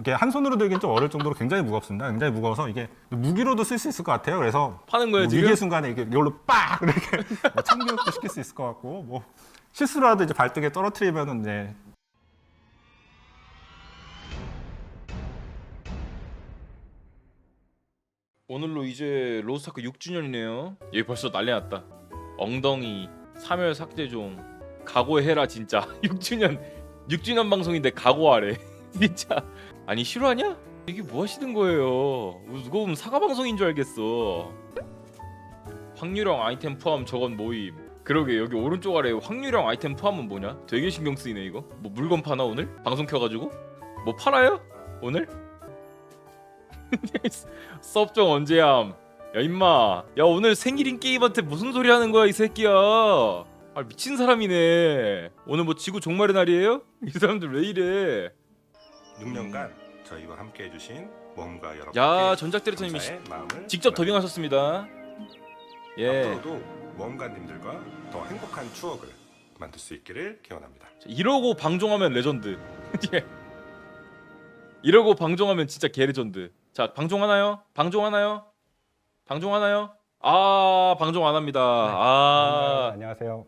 이게 한 손으로 들기는 좀 어려울 정도로 굉장히 무겁습니다. 굉장히 무거워서 이게 무기로도 쓸 수 있을 것 같아요. 그래서 파는 거예요 뭐 지금? 위기의 순간에 이게 이걸로 빡 이렇게 뭐 참교육도 시킬 수 있을 것 같고 뭐 실수라도 이제 발등에 떨어뜨리면은 이제 오늘로 이제 로스타크 6주년이네요. 얘 벌써 난리 났다. 엉덩이, 사멸 삭제종, 각오해라 진짜. 6주년 6주년 방송인데 각오하래. 진짜. 아니 실화냐? 이게 뭐 하시는 거예요? 누가 보면 사과 방송인 줄 알겠어. 확률형 아이템 포함 저건 모임. 그러게 여기 오른쪽 아래 확률형 아이템 포함은 뭐냐? 되게 신경 쓰이네 이거. 뭐 물건 파나 오늘? 방송 켜가지고? 뭐 팔아요? 오늘? 섭정 언제함? 야 임마 야 오늘 생일인 게임한테 무슨 소리 하는 거야 이 새끼야 아 미친 사람이네 오늘 뭐 지구 종말의 날이에요? 이 사람들 왜 이래 6년간 저희와 함께 해주신 모험가 여러분 야 전작대리터님이 직접 더빙하셨습니다 예 앞으로도 모험가님들과 더 행복한 추억을 만들 수 있기를 기원합니다. 이러고 방종하면 레전드 예. 이러고 방종하면 진짜 개레전드 자 방종하나요? 방종하나요? 방종하나요? 아 방종 안 합니다 아 안녕하세요.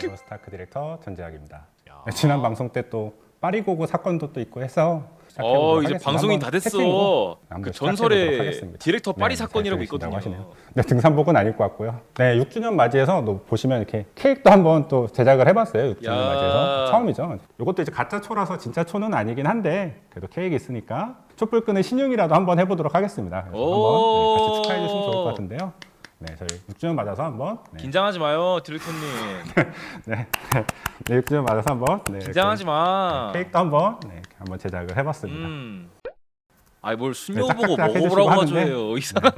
네, 로스타크 디렉터 전재학입니다. 네, 지난 방송 때 또 파리고고 사건도 또 있고 해서 어 이제. 방송이 다 됐어. 그 전설의. 디렉터 파리 네, 사건이라고 있거든요. 하시네요. 네, 등산복은 아닐 것 같고요. 네, 6주년 맞이해서 또 보시면 이렇게 케이크도 한번 또 제작을 해봤어요. 6주년 야. 맞이해서 처음이죠. 이것도 이제 가짜 초라서 진짜 초는 아니긴 한데 그래도 케이크 있으니까 촛불 끄는 신용이라도 한번 해보도록 하겠습니다. 한번 네, 같이 축하해 주시면 좋을 것 같은데요. 네, 저희 6주년 맞아서 한번 네, 긴장하지 마요, 디렉터님. 네, 네 6주년 맞아서 한번 네, 긴장하지 마. 이렇게 케이크도 한번 네, 이렇게 한번 제작을 해봤습니다. 음. 아이 뭘 네, 순요 보고 짝짝짝 해주시고 먹어보라고 하는데. 하죠요. 이상한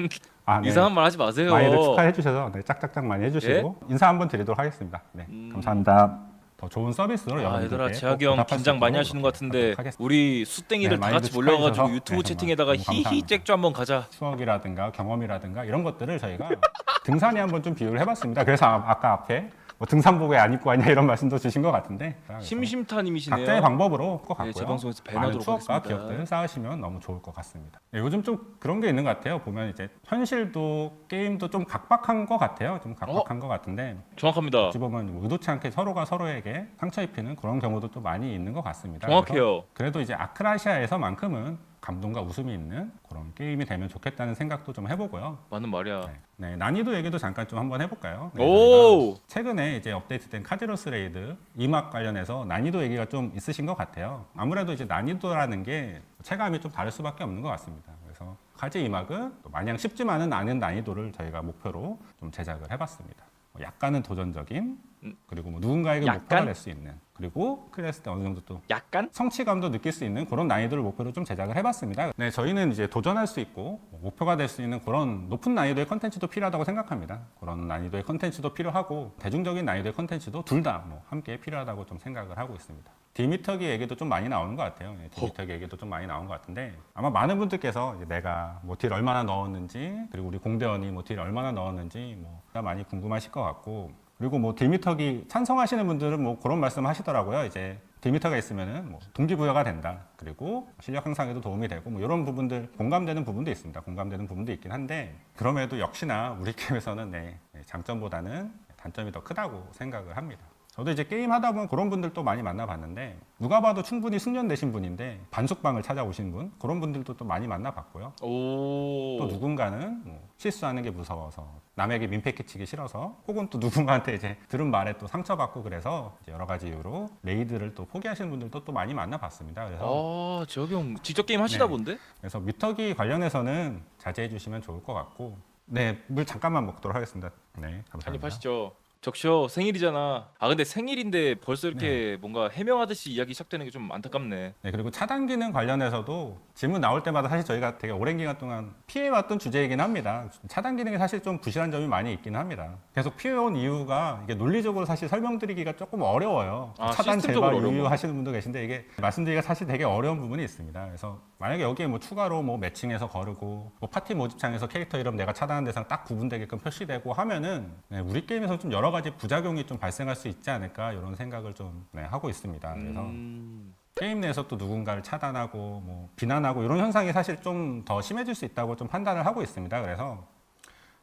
아, 네. 이상한 말 하지 마세요. 많이들 축하해 주셔서 네, 짝짝짝 많이 해주시고 인사 한번 드리도록 하겠습니다. 네, 음. 감사합니다. 더 좋은 서비스로 아 여러분들께 얘들아 꼭 재학이 형 보답할 수 긴장 많이 있도록 하시는 것 같은데 하겠습니다. 우리 수땡이들 네, 다 많이들 같이 몰려가지고 축하해주셔서 유튜브 네, 채팅에다가 정말 히히 감사합니다. 잭주 한번 가자. 추억이라든가 경험이라든가 이런 것들을 저희가 등산에 한번 좀 비유를 해봤습니다. 그래서 아, 아까 앞에 뭐 등산복에 안 입고 왔냐 이런 말씀도 주신 것 같은데 그래서 심심타님이시네요. 각자의 방법으로 것 같고요. 네, 제 방송에서 많은 추억과 하겠습니다. 기억들 쌓으시면 너무 좋을 것 같습니다. 네, 요즘 좀 그런 게 있는 것 같아요. 보면 이제 현실도 게임도 좀 각박한 것 같아요. 좀 어? 각박한 것 같은데 정확합니다. 어찌 보면 의도치 않게 서로가 서로에게 상처 입히는 그런 경우도 또 많이 있는 것 같습니다. 그래서 정확해요. 그래도 이제 아크라시아에서만큼은 감동과 웃음이 있는 그런 게임이 되면 좋겠다는 생각도 좀 해보고요. 맞는 말이야. 네, 네, 난이도 얘기도 잠깐 좀 한번 해볼까요? 네, 오! 저희가 최근에 이제 업데이트된 카지로스 레이드 2막 관련해서 난이도 얘기가 좀 있으신 것 같아요. 아무래도 이제 난이도라는 게 체감이 좀 다를 수밖에 없는 것 같습니다. 그래서 카지 2막은 마냥 쉽지만은 않은 난이도를 저희가 목표로 좀 제작을 해봤습니다. 뭐 약간은 도전적인 음. 그리고 뭐 누군가에게 약간? 목표가 될 수 있는 그리고 클래스 때 어느 정도 또 약간? 성취감도 느낄 수 있는 그런 난이도를 목표로 좀 제작을 해봤습니다. 네, 저희는 이제 도전할 수 있고 뭐 목표가 될 수 있는 그런 높은 난이도의 컨텐츠도 필요하다고 생각합니다. 그런 난이도의 컨텐츠도 필요하고 대중적인 난이도의 컨텐츠도 둘 다 뭐 함께 필요하다고 좀 생각을 하고 있습니다. 디미터기 얘기도 좀 많이 나오는 것 같아요. 네, 디미터기 얘기도 좀 많이 나온 것 같은데 아마 많은 분들께서 내가 뭐 딜 얼마나 넣었는지 그리고 우리 공대원이 뭐 딜 얼마나 넣었는지 뭐 많이 궁금하실 것 같고 그리고 뭐 딜미터기 찬성하시는 분들은 뭐 그런 말씀 하시더라고요. 이제 딜미터가 있으면은 뭐 동기부여가 된다. 그리고 실력 향상에도 도움이 되고 뭐 이런 부분들 공감되는 부분도 있습니다. 공감되는 부분도 있긴 한데 그럼에도 역시나 우리 게임에서는 네, 네, 장점보다는 단점이 더 크다고 생각을 합니다. 저도 이제 게임 하다 보면 그런 분들도 많이 만나봤는데 누가 봐도 충분히 숙련되신 분인데 반숙방을 찾아오신 분 그런 분들도 또 많이 만나봤고요. 오. 또 누군가는 뭐 실수하는 게 무서워서 남에게 민폐 끼치기 싫어서 혹은 또 누군가한테 이제 들은 말에 또 상처받고 그래서 여러 가지 이유로 레이드를 또 포기하시는 분들도 또 많이 만나봤습니다. 그래서 아, 재혁이 형 직접 게임 하시다 네. 본데? 그래서 미터기 관련해서는 자제해 주시면 좋을 것 같고 네 물 잠깐만 먹도록 하겠습니다. 네 감사합니다. 한입 하시죠. 적셔 생일이잖아. 아 근데 생일인데 벌써 이렇게 뭔가 해명하듯이 이야기 시작되는 게 좀 안타깝네. 네, 그리고 차단 기능 관련해서도 질문 나올 때마다 사실 저희가 되게 오랜 기간 동안 피해왔던 주제이긴 합니다. 차단 기능이 사실 좀 부실한 점이 많이 있긴 합니다. 계속 피해온 이유가 이게 논리적으로 사실 설명드리기가 조금 어려워요. 아, 차단 시스템적으로 제발 어려운 유효하시는 분도 계신데 이게 말씀드리기가 사실 되게 어려운 부분이 있습니다. 그래서 만약에 여기에 뭐 추가로 뭐 매칭해서 거르고 뭐 파티 모집창에서 캐릭터 이름 내가 차단한 대상 딱 구분되게끔 표시되고 하면은 네, 우리 게임에서 좀 여러 가지 부작용이 좀 발생할 수 있지 않을까 이런 생각을 좀 네, 하고 있습니다. 그래서 음, 게임 내에서 또 누군가를 차단하고 뭐 비난하고 이런 현상이 사실 좀 더 심해질 수 있다고 좀 판단을 하고 있습니다. 그래서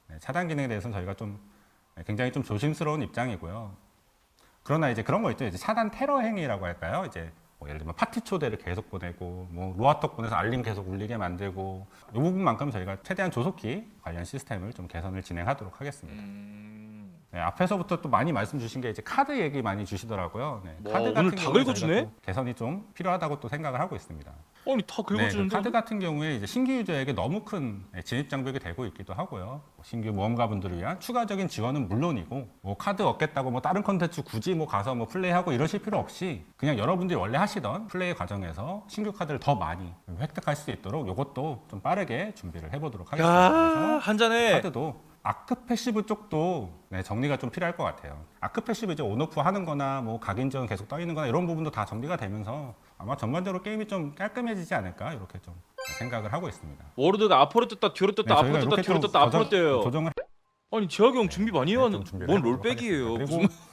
네, 차단 기능에 대해서는 저희가 좀 네, 굉장히 좀 조심스러운 입장이고요. 그러나 이제 그런 거 있죠. 이제 차단 테러 행위라고 할까요? 이제 뭐 예를 들면 파티 초대를 계속 보내고 뭐 로아톡 보내서 알림 계속 울리게 만들고 이 부분만큼 저희가 최대한 조속히 관련 시스템을 좀 개선을 진행하도록 하겠습니다. 음... 네, 앞에서부터 또 많이 말씀 주신 게 이제 카드 얘기 많이 주시더라고요. 네, 와, 오늘 다 경우에 긁어주네? 저희가 또 개선이 좀 필요하다고 또 생각을 하고 있습니다. 아니 다 네, 그 긁어주는데 카드 같은 경우에 이제 신규 유저에게 너무 큰 네, 진입 장벽이 되고 있기도 하고요. 신규 모험가분들을 위한 추가적인 지원은 물론이고 뭐 카드 얻겠다고 뭐 다른 컨텐츠 굳이 뭐 가서 뭐 플레이하고 이러실 필요 없이 그냥 여러분들이 원래 하시던 플레이 과정에서 신규 카드를 더 많이 획득할 수 있도록 이것도 좀 빠르게 준비를 해보도록 하겠습니다. 그래서 야 한잔해 카드도 아크 패시브 쪽도 네, 정리가 좀 필요할 것 같아요. 아크 패시브 이제 온오프 하는 거나 뭐 각인 지원 계속 떠 있는 거나 이런 부분도 다 정리가 되면서 아마 전반적으로 게임이 좀 깔끔해지지 않을까 이렇게 좀 생각을 하고 있습니다. 워르드가 앞으로 떴다 뒤로 떴다 네, 앞으로 떴다 이렇게 뒤로 좀 떴다 앞으로 떠요 조정을 아니 지학이 형 준비 많이 네, 해왔는 좀 준비를 뭔 해보도록 롤백이에요 하겠습니다. 무슨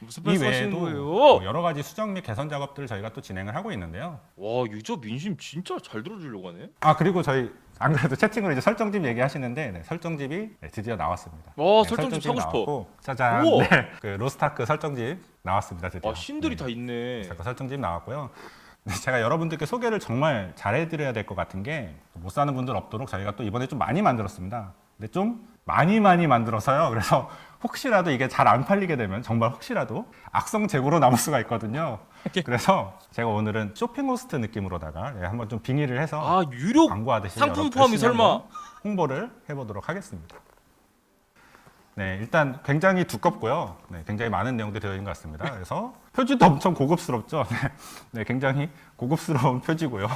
무슨 이 말씀 하시는 외에도 거예요 뭐 여러 가지 수정 및 개선 작업들을 저희가 또 진행을 하고 있는데요. 와 유저 민심 진짜 잘 들어주려고 하네 아 그리고 저희 안 그래도 채팅으로 이제 설정집 얘기하시는데 네, 설정집이 네, 드디어 나왔습니다. 와 네, 설정집 사고 싶어 나왔고, 짜잔. 우와. 네, 그 로스타크 설정집 나왔습니다. 드디어. 와 신들이 네. 다 있네 잠깐 설정집 나왔고요. 네, 제가 여러분들께 소개를 정말 잘해드려야 될 것 같은 게 못 사는 분들 없도록 저희가 또 이번에 좀 많이 만들었습니다. 근데 좀 많이 많이 만들어서요. 그래서 혹시라도 이게 잘 안 팔리게 되면 정말 혹시라도 악성 재고로 남을 수가 있거든요. 그래서 제가 오늘은 쇼핑 호스트 느낌으로다가 네, 한번 좀 빙의를 해서 아 유료 광고하듯이 상품 여러분 포함이 열심히 설마 한번 홍보를 해보도록 하겠습니다. 네, 일단 굉장히 두껍고요. 네, 굉장히 많은 내용들이 되어 있는 것 같습니다. 그래서 표지도 엄청 고급스럽죠. 네, 네, 굉장히 고급스러운 표지고요.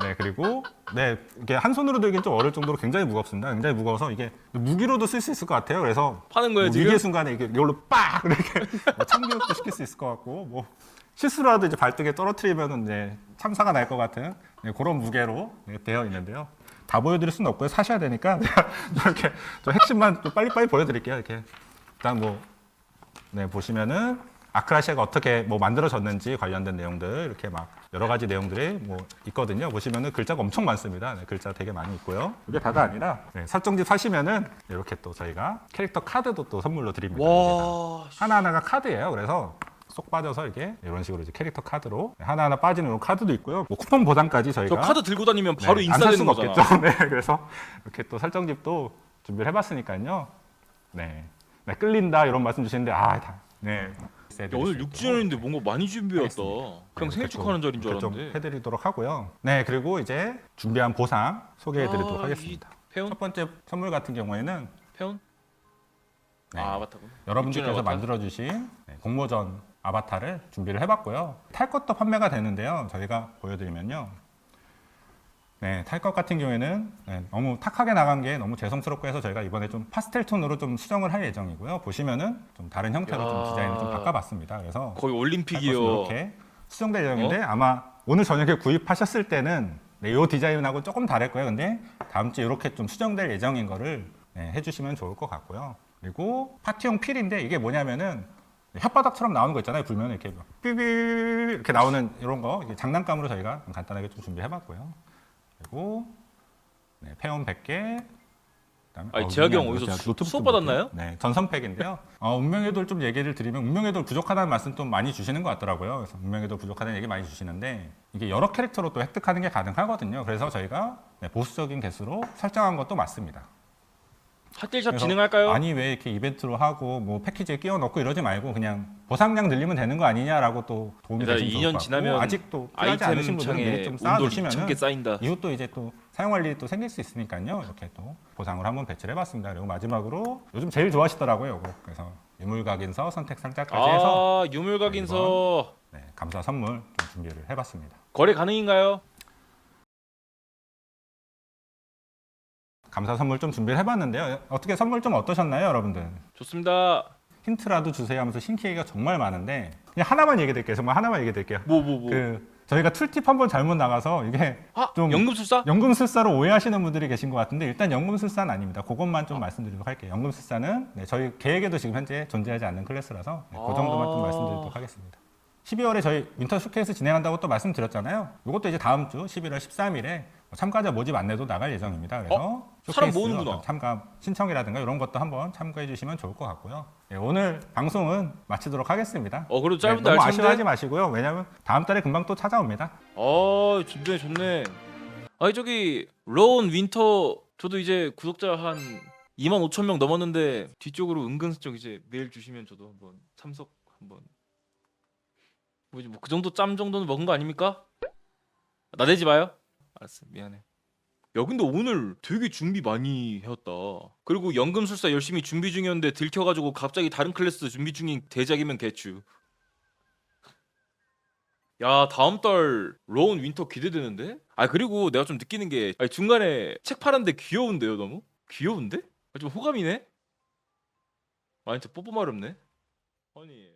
네, 그리고 네, 이게 한 손으로 들긴 좀 어려울 정도로 굉장히 무겁습니다. 굉장히 무거워서 이게 무기로도 쓸 수 있을 것 같아요. 그래서 파는 거예요 뭐 지금 위기의 순간에 이게 이걸로 빡 이렇게 뭐 참교육도 시킬 수 있을 것 같고 뭐 실수라도 이제 발등에 떨어뜨리면은 이제 참사가 날 것 같은 네, 그런 무게로 네, 되어 있는데요. 다 보여드릴 수는 없고요. 사셔야 되니까 이렇게 저 핵심만 또 빨리빨리 보여드릴게요. 이렇게 일단 뭐 네, 보시면은 아크라시아가 어떻게 뭐 만들어졌는지 관련된 내용들 이렇게 막 여러 가지 내용들이 뭐 있거든요. 보시면은 글자가 엄청 많습니다. 네, 글자 되게 많이 있고요. 이게 다가 아니라 네, 설정집 사시면은 이렇게 또 저희가 캐릭터 카드도 또 선물로 드립니다. 와 하나 하나가 카드예요. 그래서 쏙 빠져서 이게 이런 식으로 이제 캐릭터 카드로 하나하나 빠지는 이런 카드도 있고요. 뭐 쿠폰 보상까지 저 저희가 카드 들고 다니면 바로 네, 안살 인싸되는 수가 거잖아 없겠죠. 네, 그래서 이렇게 또 설정집도 준비를 해봤으니까요. 네, 네 끌린다 이런 말씀 주시는데 아, 다, 네. 야, 오늘 6주년인데 뭔가 많이 알겠습니다. 그냥 네, 생일 축하하는 자리인 줄 좀 알았는데 해드리도록 하고요. 네, 그리고 이제 준비한 보상 소개해드리도록 아, 하겠습니다. 이 페온? 첫 번째 선물 같은 경우에는 페온? 네, 아 아바타군 여러분들께서 아바타? 만들어주신 네, 공모전 아바타를 준비를 해봤고요. 탈 것도 판매가 되는데요. 저희가 보여드리면요. 네, 탈것 같은 경우에는 네, 너무 탁하게 나간 게 너무 죄송스럽고 해서 저희가 이번에 좀 파스텔 톤으로 좀 수정을 할 예정이고요. 보시면은 좀 다른 형태로 야. 좀 디자인을 좀 바꿔봤습니다. 그래서 거의 것은 올림픽이요 이렇게 수정될 예정인데 어? 아마 오늘 저녁에 구입하셨을 때는 네, 이 디자인하고 조금 다를 거예요. 근데 다음 주에 이렇게 좀 수정될 예정인 거를 네, 해주시면 좋을 것 같고요. 그리고 파티용 필인데 이게 뭐냐면은 혓바닥처럼 나오는 거 있잖아요. 불면 이렇게 막 삐삐 이렇게 나오는 이런 거 이게 장난감으로 저희가 좀 간단하게 좀 준비해봤고요. 그리고 네, 페온 100개. 그다음에 아니, 어, 운명의 어디서 수- 노트북 수업 좀 받았나요? 네, 전선팩인데요. 어, 운명의 돌 좀 얘기를 드리면 운명의 돌 부족하다는 말씀 좀 많이 주시는 것 같더라고요. 그래서 운명의 돌 부족하다는 얘기 많이 주시는데 이게 여러 캐릭터로 또 획득하는 게 가능하거든요. 그래서 저희가 네, 보수적인 개수로 설정한 것도 맞습니다. 핫딜샵 그래서 진행할까요? 아니 왜 이렇게 이벤트로 하고 뭐 패키지에 끼워 넣고 이러지 말고 그냥 보상량 늘리면 되는 거 아니냐라고 또 도움이 되시면 좋을 2년 것 같고 지나면 아직도 필요하지 않으신 분들은 미리 좀 온돌 쌓아두시면은 2,000개 쌓인다 이후 또 이제 또 사용할 일이 또 생길 수 있으니까요. 이렇게 또 보상을 한번 배치를 해봤습니다. 그리고 마지막으로 요즘 제일 좋아하시더라고요. 이거. 그래서 유물각인서 선택 상자까지 해서 아 유물각인서 네, 감사 선물 좀 준비를 해봤습니다. 거래 가능인가요? 감사 선물 좀 준비를 해봤는데요. 어떻게 선물 좀 어떠셨나요, 여러분들? 좋습니다 힌트라도 주세요 하면서 신기해가 정말 많은데 그냥 하나만 얘기 드릴게요. 정말 하나만 얘기 드릴게요. 뭐 뭐 뭐, 그 저희가 툴팁 한 번 잘못 나가서 이게 아 좀- 연금술사? 연금술사로 오해하시는 분들이 계신 것 같은데 일단 연금술사는 아닙니다. 그것만 좀 말씀드리도록 할게요. 연금술사는 네, 저희 계획에도 지금 현재 존재하지 않는 클래스라서 네, 그 정도만 좀 아. 말씀드리도록 하겠습니다. 12월에 저희 윈터 쇼케이스 진행한다고 또 말씀드렸잖아요. 이것도 이제 다음 주 11월 13일에 참가자 모집 안내도 나갈 예정입니다. 그래서 사람 쇼케이스 모으는구나. 참가 신청이라든가 이런 것도 한번 참고해 주시면 좋을 것 같고요. 네, 오늘 방송은 마치도록 하겠습니다. 어 그래도 네, 짧은데 너무 알찬데. 아쉬워하지 마시고요. 왜냐하면 다음 달에 금방 또 찾아옵니다. 아 좋네 좋네. 아니 저기 로운 윈터 저도 이제 구독자 한 2만 5천 명 넘었는데 뒤쪽으로 은근슬쩍 이제 메일 주시면 저도 한번 참석 한번 뭐지 뭐그 정도 짬 정도는 먹은 거 아닙니까? 나대지 마요. 알았어 미안해. 야 근데 오늘 되게 준비 많이 해왔다. 그리고 연금술사 열심히 준비 중이었는데 들켜가지고 갑자기 다른 클래스 준비 중인 대작이면 개추. 야 다음 달 로운 윈터 기대되는데? 아 그리고 내가 좀 느끼는 게 아니, 중간에 책 팔았는데 귀여운데요 너무? 귀여운데? 아, 좀 호감이네? 아 진짜 뽀뽀 마렵네? 아니